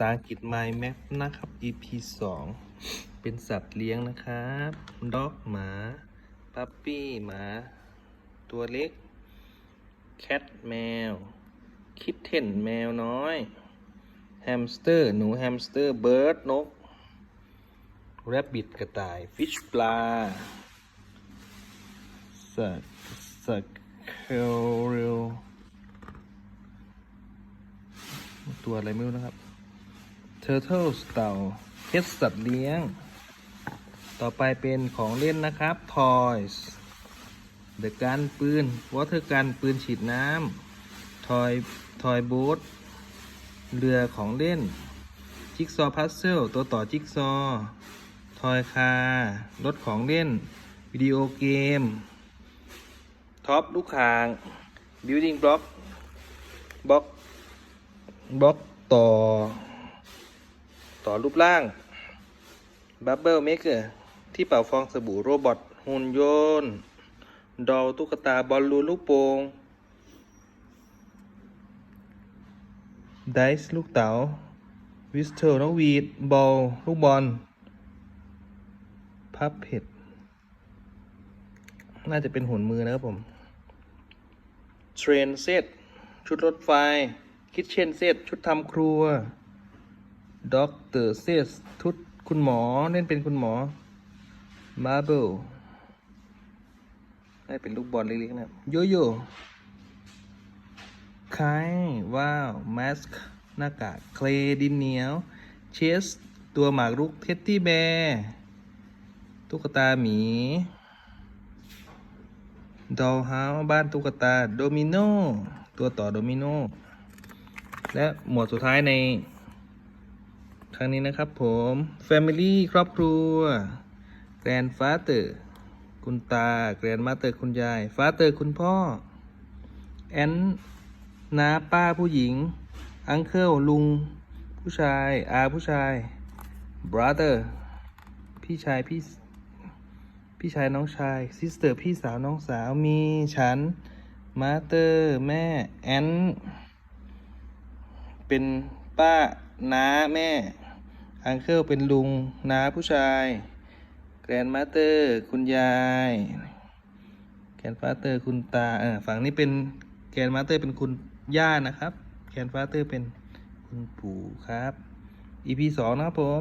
ษาอังกฤษ My Map นะครับ EP 2 เป็นสัตว์เลี้ยงนะครับด็อกหมาปั๊ปปี้หมา ตัวเล็ก แคทแมว คิดเทนแมวน้อย แฮมสเตอร์ หนูแฮมสเตอร์ เบิร์ดนก แรบบิทกระต่าย ฟิชปลาสัตว์สัตว์เคลเรลตัวอะไรไม่รู้นะครับ Turtles เต่าเพชรสัตว์เลี้ยง ต่อไปเป็นของเล่นนะครับ Toys The Gun ปืน Water Gun ปืนฉีดน้ำ Toy Toy Boat เรือของเล่น จิ๊กซอว์พัซเซิลตัวต่อจิ๊กซอว์ทอยคาร์รถของเล่น วิดีโอเกม ท็อปลูกคาง building block บล็อกบล็อกต่อ ต่อรูปร่าง Bubble Maker ที่เป่าฟองสบู่โรบอทหุ่นยนต์ดอลตุ๊กตาบอลลูนลูกโป่งไดส์ลูกเต๋าวิสเทลนกวีดบอลลูกบอลพับเผ็ด น่าจะเป็นหุ่นมือนะครับผม เทรนเซตชุดรถไฟ คิทเช่นเซตชุดทำครัว ด็อกเตอร์เซตชุดคุณหมอเล่นเป็นคุณหมอมาร์เบลให้เป็นลูกบอลเล็กๆนะโยโย่ไคว้าวมาสก์หน้ากากเคลดินเหนียวเชสตัวหมากรุกเท็ดดี้แบร์ตุ๊กตาหมีดอลเฮาส์บ้านตุ๊กตาโดมิโนตัวต่อโดมิโนและหมวดสุดท้ายใน รั้งนี้นะครับผม Family ครอบครัว Grandfather คุณตา Grandmother คุณยาย Father คุณพ่อแอนน้าป้าผู้หญิงอังเคิลลุง ผู้ชาย อาผู้ชาย brother พี่ชายพี่พี่ชายน้องชาย sister พี่สาวน้องสาว มีฉัน mother แม่แอนเป็นป้าน้าแม่ อังเคิลเป็นลุงน้าผู้ชายแกรนมาเตอร์คุณยายแกรนฟาเตอร์คุณตาเออฝั่งนี้เป็นแกรนมาเตอร์เป็นคุณย่านะครับแกรนฟาเตอร์เป็นคุณปู่ครับ EP สองนะครับผม